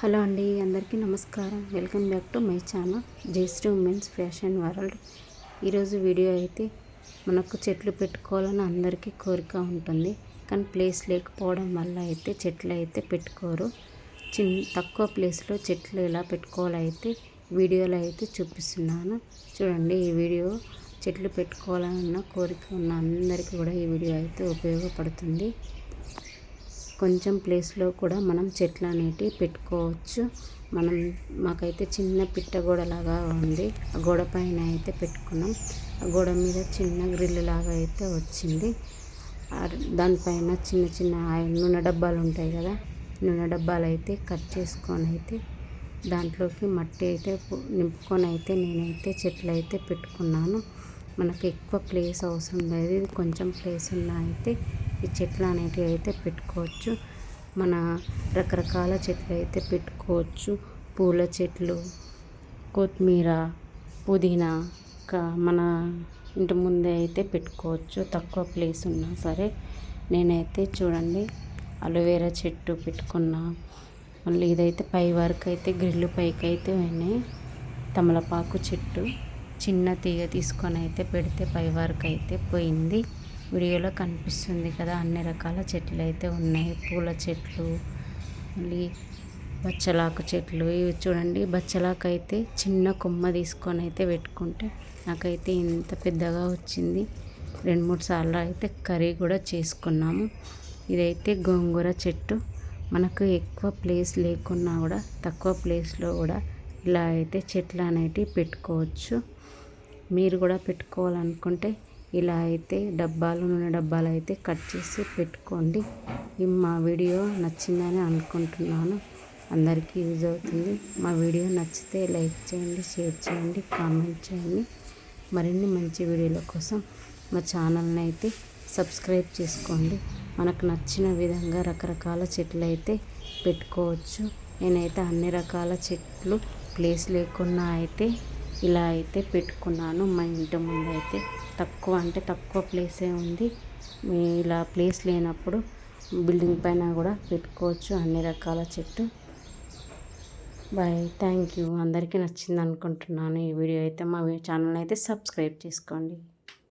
Hello అండి అందరికీ నమస్కారం. Welcome back to my channel Jayashree women's fashion world. ఈరోజు వీడియో అయితే మనకు చెట్లు పెట్టుకోవాలని అందరికీ కోరిక ఉంటుంది. కానీ ప్లేస్ లేకపోవడం వల్ల అయితే చెట్లు అయితే పెట్టుకోరు. చిన్న తక్కువ ప్లేస్లో చెట్లు ఎలా పెట్టుకోవాలో అయితే వీడియోలో అయితే చూపిస్తున్నాను. చూడండి ఈ వీడియో చెట్లు పెట్టుకోవాలన్న కోరిక ఉన్న అందరికీ కూడా ఈ వీడియో అయితే ఉపయోగపడుతుంది. కొంచెం ప్లేస్లో కూడా మనం చెట్లు అనేటివి పెట్టుకోవచ్చు. మనం మాకైతే చిన్న పిట్ట గోడలాగా ఉంది. ఆ గోడ పైన అయితే పెట్టుకున్నాం. ఆ గోడ మీద చిన్న గ్రిల్ లాగా అయితే వచ్చింది. దానిపైన చిన్న చిన్న నూనె డబ్బాలు ఉంటాయి కదా నూనె డబ్బాలు అయితే కట్ చేసుకొని అయితే దాంట్లోకి మట్టి అయితే నింపుకొని అయితే నేనైతే చెట్లు అయితే పెట్టుకున్నాను. మనకు ఎక్కువ ప్లేస్ అవసరం లేదు. ఇది కొంచెం ప్లేస్ ఉన్న అయితే ఈ చెట్లు అనేటివి అయితే పెట్టుకోవచ్చు. మన రకరకాల చెట్లు అయితే పెట్టుకోవచ్చు. పూల చెట్లు కొత్తిమీర పుదీనా ఇంకా మన ఇంటి ముందే అయితే పెట్టుకోవచ్చు. తక్కువ ప్లేస్ ఉన్నా సరే. నేనైతే చూడండి అలోవేరా చెట్టు పెట్టుకున్నా. మళ్ళీ ఇదైతే పై వరకు అయితే గ్రిల్లు పైకి అయితే పోయినాయి. తమలపాకు చెట్టు చిన్న తీగ తీసుకొని అయితే పెడితే పై వరకు అయితే పోయింది. వీడియోలో కనిపిస్తుంది కదా అన్ని రకాల చెట్లు అయితే ఉన్నాయి. పూల చెట్లు మళ్ళీ బచ్చలాకు చెట్లు. ఇవి చూడండి బచ్చలాకు అయితే చిన్న కొమ్మ తీసుకొని అయితే పెట్టుకుంటే నాకైతే ఇంత పెద్దగా వచ్చింది. రెండు మూడు సార్లు అయితే కర్రీ కూడా చేసుకున్నాము. ఇదైతే గోంగూర చెట్టు. మనకు ఎక్కువ ప్లేస్ లేకున్నా కూడా తక్కువ ప్లేస్లో కూడా ఇలా అయితే చెట్లు అనేటివి పెట్టుకోవచ్చు. మీరు కూడా పెట్టుకోవాలనుకుంటే ఇలా అయితే డబ్బాలు నూనె డబ్బాలు అయితే కట్ చేసి పెట్టుకోండి. మా వీడియో నచ్చిందని అనుకుంటున్నాను. అందరికీ యూజ్ అవుతుంది. మా వీడియో నచ్చితే లైక్ చేయండి షేర్ చేయండి కామెంట్ చేయండి. మరిన్ని మంచి వీడియోల కోసం మా ఛానల్ని అయితే సబ్స్క్రైబ్ చేసుకోండి. మనకు నచ్చిన విధంగా రకరకాల చెట్లు అయితే పెట్టుకోవచ్చు. నేనైతే అన్ని రకాల చెట్లు ప్లేస్ లేకున్నా అయితే ఇలా అయితే పెట్టుకున్నాను. మా ఇంటి ముందు అయితే తక్కువ అంటే తక్కువ ప్లేసే ఉంది. ఇలా ప్లేస్ లేనప్పుడు బిల్డింగ్ పైన కూడా పెట్టుకోవచ్చు. అన్ని రకాల చెట్టు. బాయ్ థ్యాంక్ యూ అందరికీ నచ్చింది అనుకుంటున్నాను ఈ వీడియో అయితే. మా ఛానల్ అయితే సబ్స్క్రైబ్ చేసుకోండి.